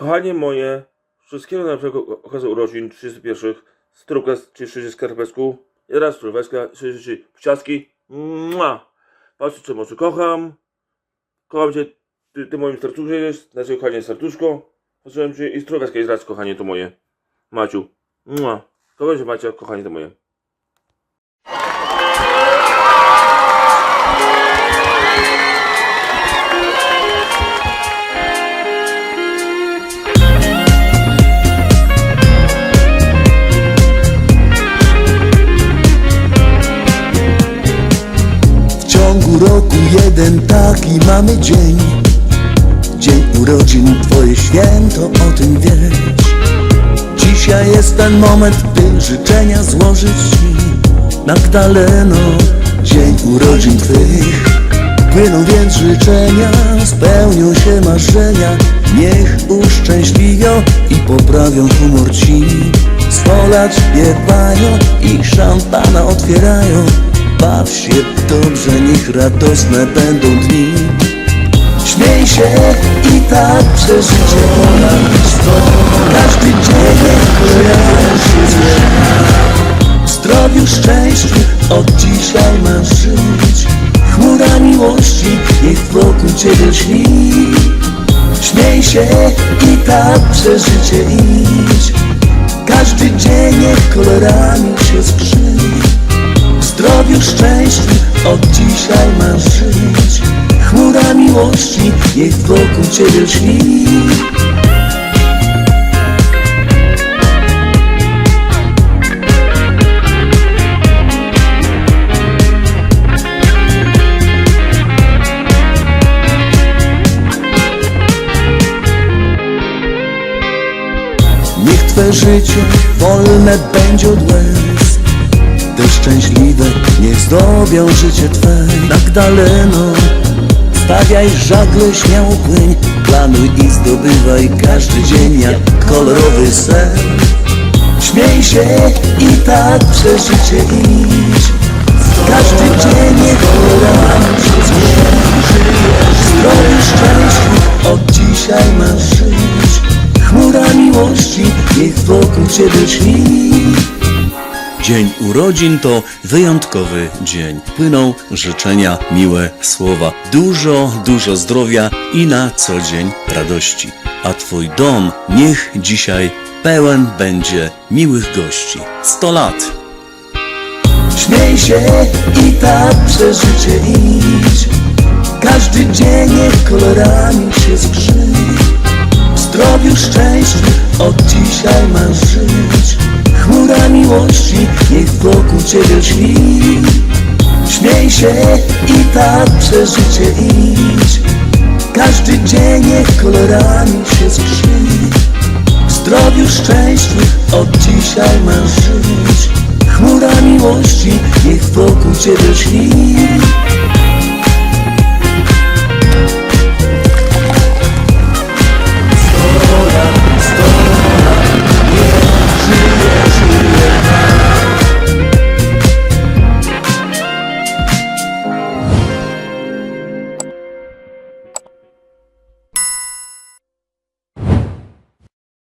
Kochanie moje, wszystkiego najlepszego okazji urodzin 31, strójka czy 30 skarpecku, raz strójweska, 30 ciastki. Mua! Patrzcie, co może kocham. Kocham cię, ty, ty moim serduszkiem jest, znaczy kochanie serduszko. Patrzyłem cię i strójweska jest raz, kochanie to moje. Maciu. Mua! Kocham cię, Macia, kochanie to moje. Jeden taki mamy dzień. Dzień urodzin, twoje święto, o tym wiesz. Dzisiaj jest ten moment, by życzenia złożyć ci. Magdaleno, dzień urodzin twych. Płyną więc życzenia, spełnią się marzenia. Niech uszczęśliwią i poprawią humor ci. Sto lat i szampana otwierają Baw się dobrze, niech radosne będą dni. Śmiej się i tak przeżycie ponad Każdy dzień kojarzy w zdrowiu, szczęściu od dzisiaj masz żyć. Chmura miłości niech wokół ciebie śni. Śmiej się i tak przeżycie idź. Każdy dzień kolorami się skrzy w zdrowiu, szczęściu od dzisiaj masz żyć. Chmura miłości niech wokół ciebie śni Niech Twe życie wolne będzie od łez Te szczęśliwe niech zdobią życie Twe. Magdaleno Stawiaj żagle, śmiało płyń Planuj i zdobywaj każdy dzień jak kolorowy sen. Śmiej się i tak przeżycie idź Każdy dzień niech kolorami się zmieni Zdrowiu, szczęściu od dzisiaj masz żyć. Chmura miłości niech wokół ciebie śni Dzień urodzin to wyjątkowy dzień. Płyną życzenia, miłe słowa, dużo, dużo zdrowia i na co dzień radości. A Twój dom niech dzisiaj pełen będzie miłych gości. 100 lat! Śmiej się i tak przeżycie idź Każdy dzień kolorami się skrzy W zdrowiu, szczęściu od dzisiaj masz żyć wokół ciebie śni Śmiej się i tak przeżycie idź. Każdy dzień niech kolorami się skrzy. W zdrowiu, szczęściu od dzisiaj masz żyć. Chmura miłości niech